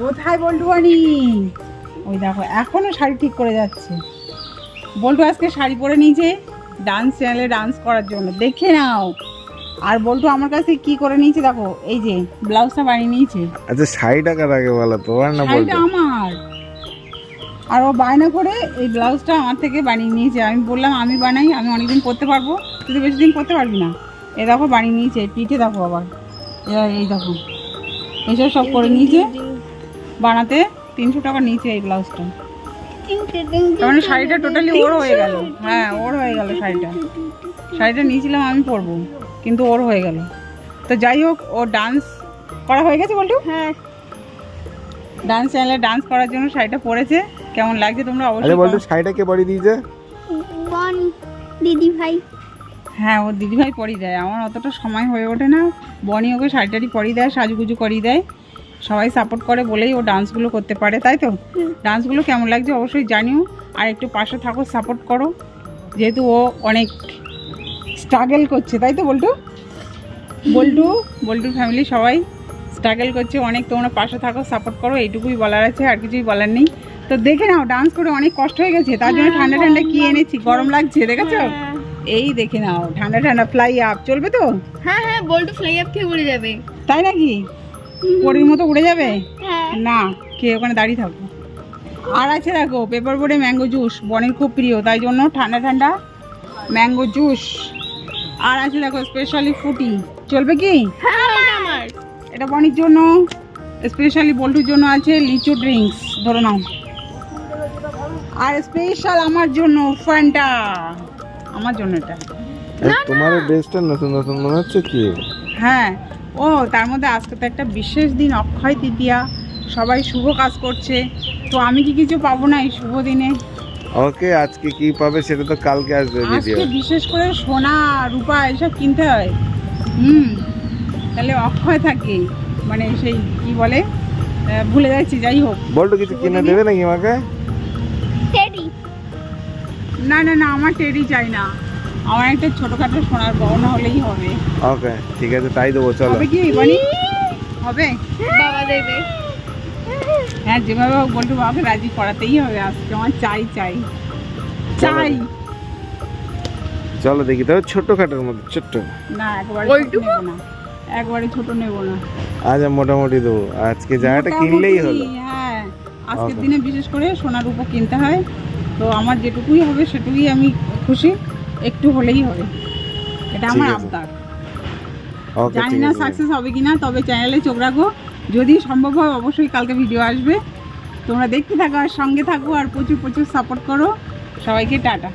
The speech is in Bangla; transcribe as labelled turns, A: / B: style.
A: কোথায় বল্টু বানি ওই দেখো এখনও শাড়ি ঠিক করে যাচ্ছে। বল্টু আজকে শাড়ি পরে নিয়েছে ডান্স চ্যানেলে ডান্স করার জন্য। দেখে নাও। আর বল্টু আমার কাছে কি করে নিয়েছে দেখো এই যে ব্লাউজটা বানিয়ে নিয়েছে।
B: আচ্ছা শাড়িটা কাটাকে বলো তোমার না বলতো
A: আমার। আর ও বায়না করে এই ব্লাউজটা আমার থেকে বানিয়ে নিয়েছে। আমি বললাম আমি বানাই আমি অনেকদিন পরতে পারব। তুই তো বেশি দিন পরতে পারবি না। এ দেখো বানিয়ে নিয়েছে পিঠে দেখো আবার। এই দেখো। এসব সব করে নিয়েছে। বানাতে তিনশো টাকা নিয়েছে এই ব্লাউজটা। তার মানে শাড়িটা টোটালি ওর হয়ে গেল। হ্যাঁ ওর হয়ে গেল শাড়িটা। শাড়িটা নিয়েছিলাম আমি পরবো কিন্তু ওর হয়ে গেল। তো যাই হোক ও ডান্স করা হয়ে গেছে বলটু?
C: হ্যাঁ।
A: ডান্স চ্যানেলে ডান্স করার জন্য শাড়িটা পরেছে। কেমন লাগছে তোমরা অবশ্যই
B: বলতো
A: কম-
B: শাড়িটা কে পরিয়ে দিয়েছে?
C: বন দিদি ভাই
A: হ্যাঁ ও দিদিভাই পরিয়ে দেয়। আমার অতটা সময় হয়ে ওঠে না। বনি ওকে শাড়ি টাড়ি পরিয়ে দেয় সাজুগুজু করিয়ে দেয়। সবাই সাপোর্ট করে বলেই ও ডান্সগুলো করতে পারে তাই তো? ডান্সগুলো কেমন লাগছে অবশ্যই জানিও। আর একটু পাশে থাকো সাপোর্ট করো। যেহেতু ও অনেক স্ট্রাগল করছে তাই তো বল্টু? বল্টু বল্টুর ফ্যামিলি সবাই স্ট্রাগল করছে অনেক তোমরা পাশে থাকো সাপোর্ট করো এইটুকুই বলার আছে আর কিছুই বলার নেই। তো দেখে নাও ডান্স করে অনেক কষ্ট হয়ে গেছে তার জন্য ঠান্ডা ঠান্ডা কি এনেছি গরম লাগছে দেখেছ? এই দেখে নাও ঠান্ডা ঠান্ডা ফ্লাই আপ চলবে তো?
C: হ্যাঁ হ্যাঁ বল্টু ফ্লাই আপ খেয়ে উড়ে যাবে।
A: তাই নাকি? পরির মতো উড়ে যাবে?
C: হ্যাঁ।
A: না কে ওখানে দাঁড়িয়ে থাকব? আর আছে দেখো পেপার বোর্ডে ম্যাঙ্গো জুস বনের খুব প্রিয় তাই জন্য ঠান্ডা ঠান্ডা ম্যাঙ্গো জুস আর আছে দেখো স্পেশালি ফুটি চলবে কি?
C: হ্যাঁ
A: এটা বনির জন্য স্পেশালি বল্টুর জন্য আছে লিচু ড্রিঙ্কস ধরে নাও। আর স্পেশাল আমার জন্য ফ্যান্টা আমার জন্য এটা।
B: তোমার ড্রেসটা নতুন নতুন মনে হচ্ছে কি?
A: হ্যাঁ ও তার মধ্যে আজকে তো একটা বিশেষ দিন অক্ষয় তৃতীয়া। সবাই শুভ কাজ করছে। তো আমি কি কিছু পাবো না এই শুভ দিনে?
B: ওকে আজকে কি পাবে সেটা তো কালকে আসবে ভিডিও
A: আজকে বিশেষ করে সোনা রূপা এসব কিনতে হয়। হুম তাহলে অক্ষয় থাকে। মানে সেই কি বলে? ভুলে যাচ্ছি যাই হোক।
B: বলতো কিছু কিনে দেবে নাকি আমাকে?
C: টেডি
A: না না না আমার টেডি চাই না। আমার একটা ছোটখাটো সোনার গহনা হলেই হবে।
B: ওকে ঠিক আছে তাই দেবো চলো।
A: হবে কি বনি হবে?
C: বাবা দেবে
A: হ্যাঁ যেভাবে হোক বলটু বাবাকে রাজি করাতেই হবে আজকে। আমার চাই চাই। চাই।
B: চলো দেখি তবে ছোট্টখাটোর মধ্যে ছোট্ট।
A: না একবারে নেব না। একবারে ছোট নেব না।
B: আজ মোটামুটি দেবো। আজকে জায়গাটা কিনলেই হলো।
A: হ্যাঁ। আজকের দিনে বিশেষ করে সোনার উপর কিনতে হয়। তো আমার যেটুকুই হবে সেটুকুই আমি খুশি। একটু হলেই হবে। এটা আমার আবদার। জানি না সাকসেস হবে কিনা তবে চ্যানেলে চোখ রাখো। যদি সম্ভব হয় অবশ্যই কালকে ভিডিও আসবে। তোমরা দেখতে থাকো আর সঙ্গে থাকো আর প্রচুর প্রচুর সাপোর্ট করো। সবাইকে টাটা।